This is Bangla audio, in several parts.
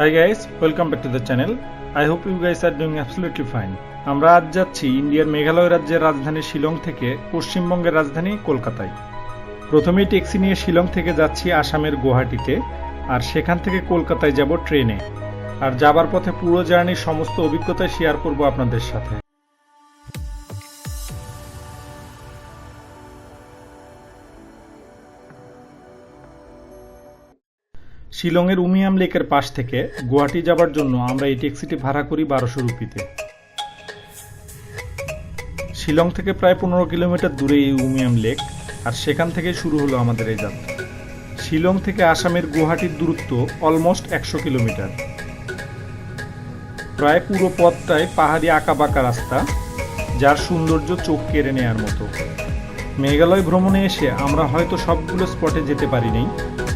Hi guys welcome back to the channel I hope you guys are doing absolutely fine আমরা আজ যাচ্ছি ইন্ডিয়ার মেঘালয় রাজ্যের রাজধানী শিলং থেকে পশ্চিমবঙ্গের রাজধানী কলকাতায়। প্রথমেই ট্যাক্সি নিয়ে শিলং থেকে যাচ্ছি আসামের গুয়াহাটিতে, আর সেখান থেকে কলকাতায় যাব ট্রেনে। আর যাবার পথে পুরো জার্নির সমস্ত অভিজ্ঞতা শেয়ার করব আপনাদের সাথে। শিলংয়ের উমিয়াম লেকের পাশ থেকে গুয়াহাটি যাবার জন্য আমরা এই ট্যাক্সিটি ভাড়া করি বারোশো রুপিতে। শিলং থেকে প্রায় পনেরো কিলোমিটার দূরে এই উমিয়াম লেক, আর সেখান থেকে শুরু হলো আমাদের এই যাত্রা। শিলং থেকে আসামের গুয়াহাটির দূরত্ব অলমোস্ট একশো কিলোমিটার। প্রায় পুরো পথটাই পাহাড়ি আঁকাবাঁকা রাস্তা, যার সৌন্দর্য চোখ কেড়ে নেয়ার মতো। মেঘালয় ভ্রমণে এসে আমরা হয়তো সবগুলো স্পটে যেতে পারিনি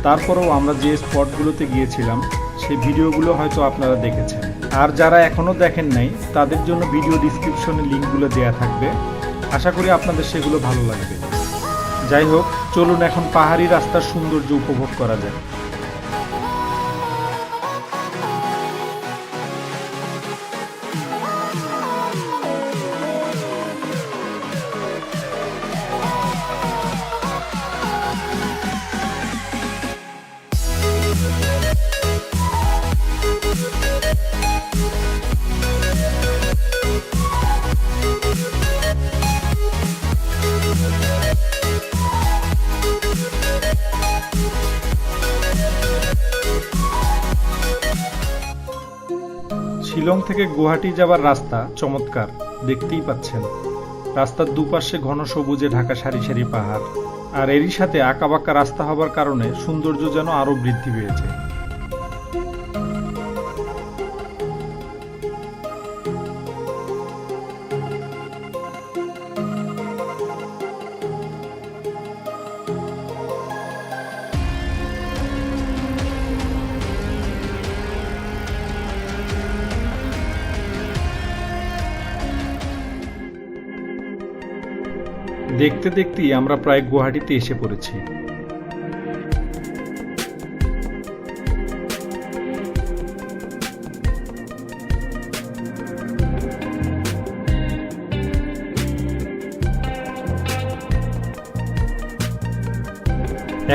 তারপরেও আমরা যে স্পটগুলোতে গিয়েছিলাম, সেই ভিডিওগুলো হয়তো আপনারা দেখেছেন। আর যারা এখনও দেখেন নাই, তাদের জন্য ভিডিও ডিসক্রিপশনে লিঙ্কগুলো দেওয়া থাকবে। আশা করি আপনাদের সেগুলো ভালো লাগবে। যাই হোক, চলুন এখন পাহাড়ি রাস্তার সৌন্দর্য উপভোগ করা যায় শিলং থেকে গুয়াহাটি যাবার রাস্তা চমৎকার, দেখতেই পাচ্ছেন। রাস্তার দুপাশে ঘন সবুজে ঢাকা সারি সারি পাহাড়। আর এরই সাথে আঁকাবাঁকা রাস্তা হবার কারণে সৌন্দর্য যেন আরও বৃদ্ধি পেয়েছে। দেখতে দেখতেই আমরা প্রায় গুয়াহাটিতে এসে পড়েছি।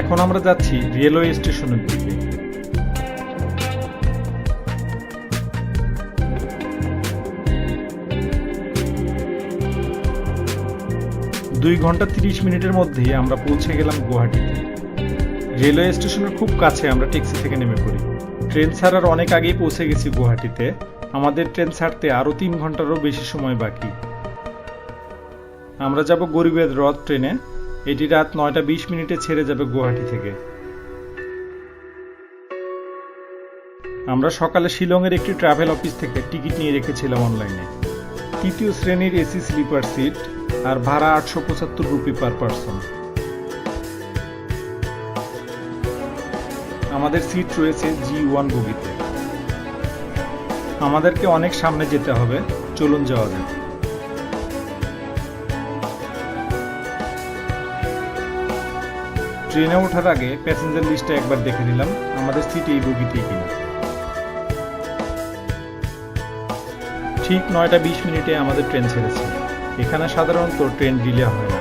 এখন আমরা যাচ্ছি রেলওয়ে স্টেশনের দিকে। দুই ঘণ্টা তিরিশ মিনিটের মধ্যেই আমরা পৌঁছে গেলাম গুয়াহাটিতে রেলওয়ে স্টেশনের খুব কাছে আমরা ট্যাক্সি থেকে নেমে পড়ি। ট্রেন ছাড়ার অনেক আগেই পৌঁছে গেছি গুয়াহাটিতে। আমাদের ট্রেন ছাড়তে আরও তিন ঘন্টারও বেশি সময় বাকি। আমরা যাব গরিবের রথ ট্রেনে। এটি রাত নয়টা বিশ মিনিটে ছেড়ে যাবে গুয়াহাটি থেকে। আমরা সকালে শিলংয়ের একটি ট্রাভেল অফিস থেকে টিকিট নিয়ে রেখেছিলাম অনলাইনে। তৃতীয় শ্রেণির এসি স্লিপার সিট আর ভাড়া আটশো পঁচাত্তর রুপি পার পারসন আমাদের সিট রয়েছে জি ওয়ান বগিতে আমাদেরকে অনেক সামনে যেতে হবে। চলুন যাওয়া যাক। ট্রেনে ওঠার আগে প্যাসেঞ্জার লিস্টটা একবার দেখে নিলাম। আমাদের সিট এই বগিতেই কিনা। ঠিক নয়টা বিশ মিনিটে আমাদের ট্রেন ছেড়েছে। এখানে সাধারণত ট্রেন ডিলে হয় না।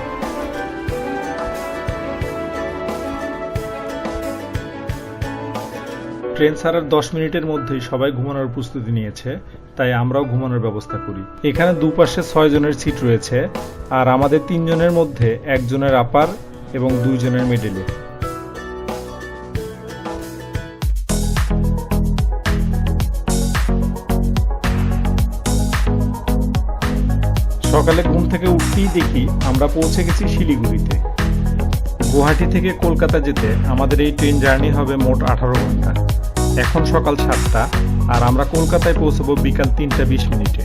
ট্রেন ছাড়ার দশ মিনিটের মধ্যেই সবাই ঘুমানোর প্রস্তুতি নিয়েছে, তাই আমরাও ঘুমানোর ব্যবস্থা করি। এখানে দুপাশে ছয় জনের সিট রয়েছে, আর আমাদের তিনজনের মধ্যে একজনের আপার এবং দুইজনের মিডলে। সকালে ঘুম থেকে উঠতেই দেখি আমরা পৌঁছে গেছি শিলিগুড়িতে। গুয়াহাটি থেকে কলকাতা যেতে আমাদের এই ট্রেন জার্নি হবে মোট আঠারো ঘণ্টা। এখন সকাল সাতটা আর আমরা কলকাতায় পৌঁছবো বিকাল তিনটা বিশ মিনিটে।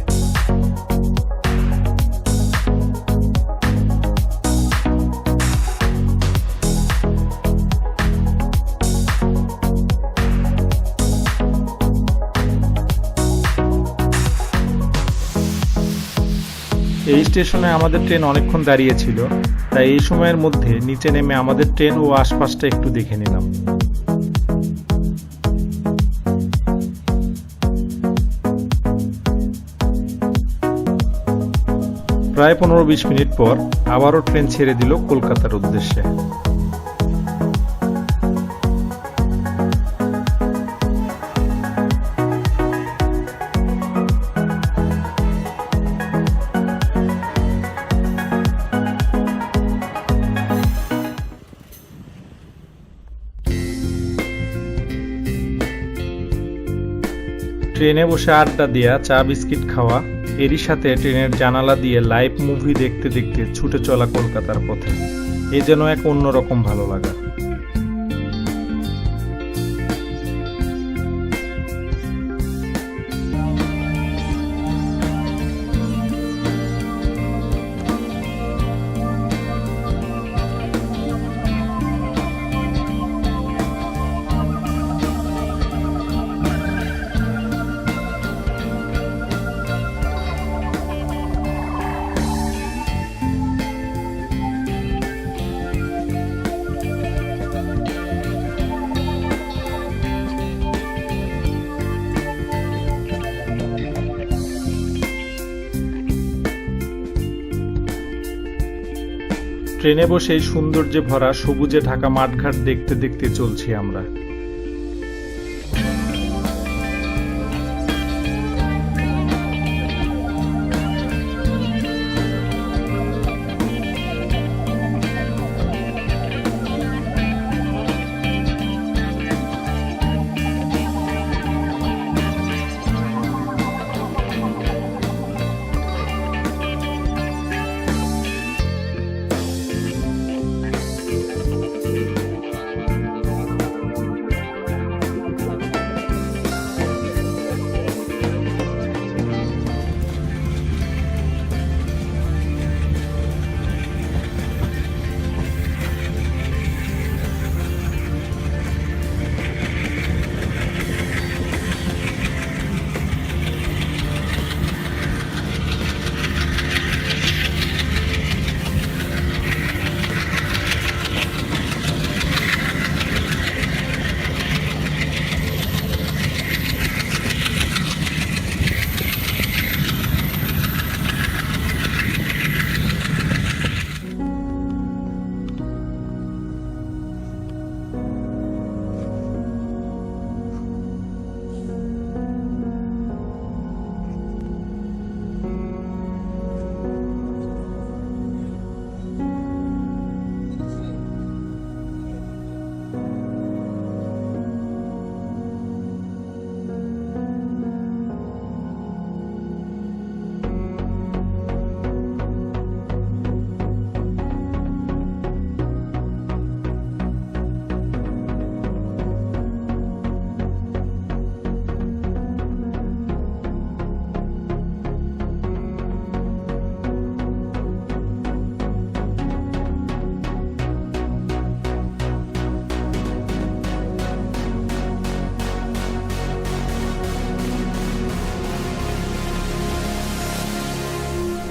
এই স্টেশনে আমাদের ট্রেন অনেকক্ষণ দাঁড়িয়েছিল, তাই এই সময়ের মধ্যে নিচে নেমে আমাদের ট্রেন ও আশপাশটা একটু দেখে নিলাম। প্রায় পনেরো বিশ মিনিট পর আবারও ট্রেন ছেড়ে দিল কলকাতার উদ্দেশ্যে। ট্রেনে বসে আড্ডা দেওয়া চা, বিস্কিট খাওয়া, এরই সাথে ট্রেনের জানালা দিয়ে লাইভ মুভি দেখতে দেখতে ছুটে চলা কলকাতার পথে। এ যেন এক অন্যরকম ভালো লাগা। ট্রেনে বসেই সৌন্দর্যে ভরা সবুজে ঢাকা মাঠঘাট দেখতে দেখতে চলছি আমরা।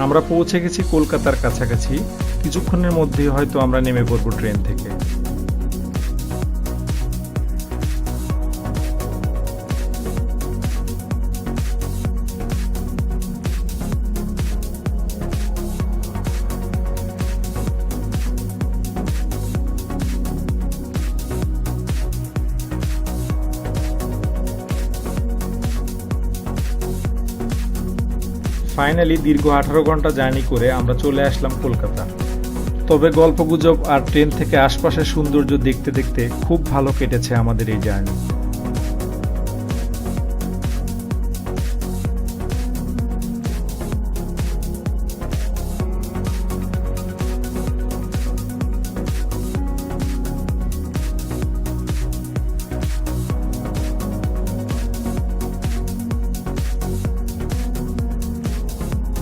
আমরা পৌঁছে গেছি কলকাতার কাছাকাছি। কিছুক্ষণের মধ্যেই হয়তো আমরা নেমে পড়ব ট্রেন থেকে। ফাইনালি দীর্ঘ আঠারো ঘণ্টা জার্নি করে আমরা চলে আসলাম কলকাতা। তবে গল্পগুজব আর ট্রেন থেকে আশপাশের সৌন্দর্য দেখতে দেখতে খুব ভালো কেটেছে আমাদের এই জার্নি।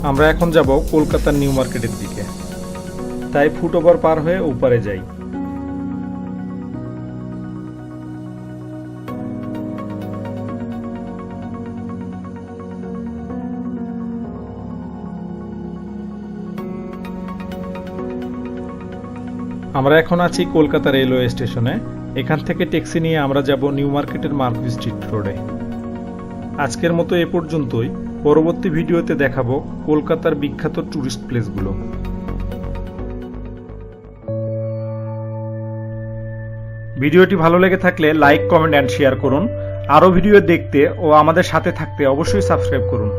আমরা এখন যাব কলকাতার নিউ মার্কেটের দিকে। তাই ফুটওভার পার হয়ে ওপারে যাই। আমরা এখন আছি কলকাতা রেলওয়ে স্টেশনে। এখান থেকে ট্যাক্সি নিয়ে আমরা যাব নিউ মার্কেটের মার্কেট স্ট্রিট রোডে। আজকের মতো এ পর্যন্তই। পরবর্তী ভিডিওতে দেখাবো কলকাতার বিখ্যাত ট্যুরিস্ট প্লেসগুলো ভিডিওটি ভালো লেগে থাকলে লাইক কমেন্ট অ্যান্ড শেয়ার করুন। আরও ভিডিও দেখতে ও আমাদের সাথে থাকতে অবশ্যই সাবস্ক্রাইব করুন।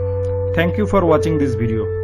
Thank you for watching this video